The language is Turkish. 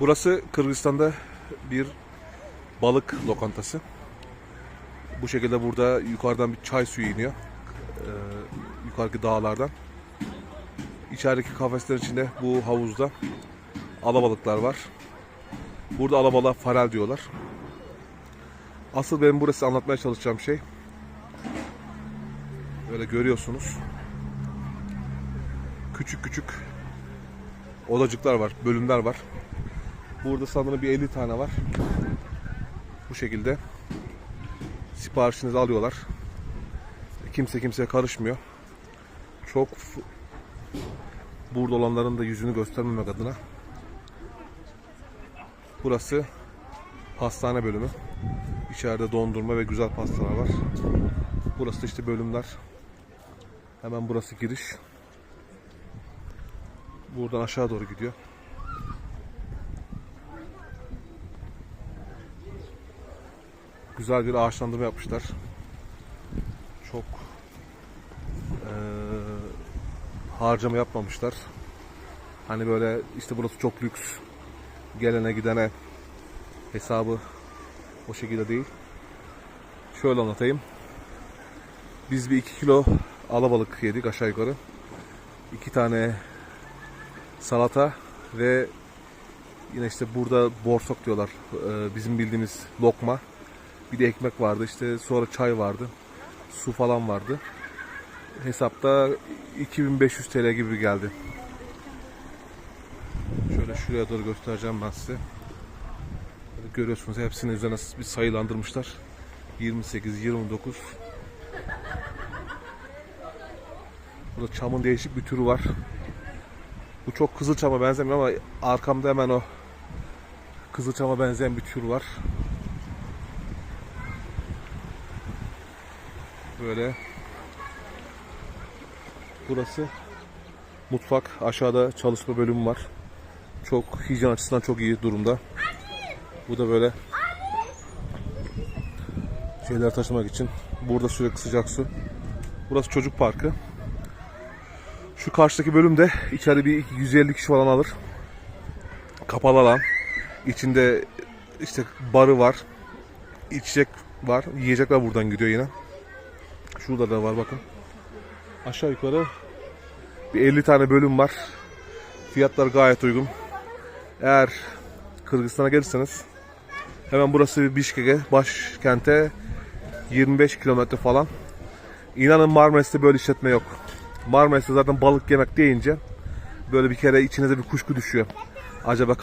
Burası Kırgızistan'da bir balık lokantası. Bu şekilde burada yukarıdan bir çay suyu iniyor. Ee, yukarıki dağlardan. İçerideki kafeslerin içinde bu havuzda alabalıklar var. Burada alabalığa farel diyorlar. Asıl benim burası anlatmaya çalışacağım şey. Böyle görüyorsunuz. Küçük küçük odacıklar var, bölümler var. Burada sanırım bir 50 tane var. Bu şekilde siparişinizi alıyorlar. Kimse kimseye karışmıyor. Çok burada olanların da yüzünü göstermemek adına. Burası pastane bölümü. İçeride dondurma ve güzel pastalar var. Burası da işte bölümler. Hemen burası giriş. Buradan aşağı doğru gidiyor. Güzel bir ağaçlandırma yapmışlar. Çok eee, harcama yapmamışlar. Hani böyle işte burası çok lüks. Gelene gidene hesabı o şekilde değil. Şöyle anlatayım. Biz bir 2 kilo alabalık yedik aşağı yukarı. 2 tane salata ve yine işte burada borsok diyorlar. Ee, bizim bildiğimiz lokma. Bir de ekmek vardı. işte sonra çay vardı. Su falan vardı. Hesapta 2500 TL gibi geldi. Şöyle şuraya doğru göstereceğim ben size. Görüyorsunuz hepsinin üzerine bir sayılandırmışlar. 28, 29. Burada çamın değişik bir türü var. Bu çok kızılçama benzemiyor ama arkamda hemen o kızılçama benzeyen bir tür var. Böyle Burası mutfak. Aşağıda çalışma bölümü var. Çok hijyen açısından çok iyi durumda. Bu da böyle şeyler taşımak için. Burada sürekli sıcak su. Burası çocuk parkı. Şu karşıdaki bölümde içeride bir 150 kişi falan alır. Kapalı alan. İçinde işte barı var. içecek var. Yiyecekler buradan gidiyor yine. Şurada da var bakın. Aşağı yukarı bir 50 tane bölüm var. Fiyatlar gayet uygun. Eğer Kırgızistan'a gelirseniz hemen burası bir Bişkek'e başkente 25 kilometre falan. İnanın Marmaris'te böyle işletme yok. Marmaris'te zaten balık yemek deyince böyle bir kere içinize bir kuşku düşüyor. Acaba kaç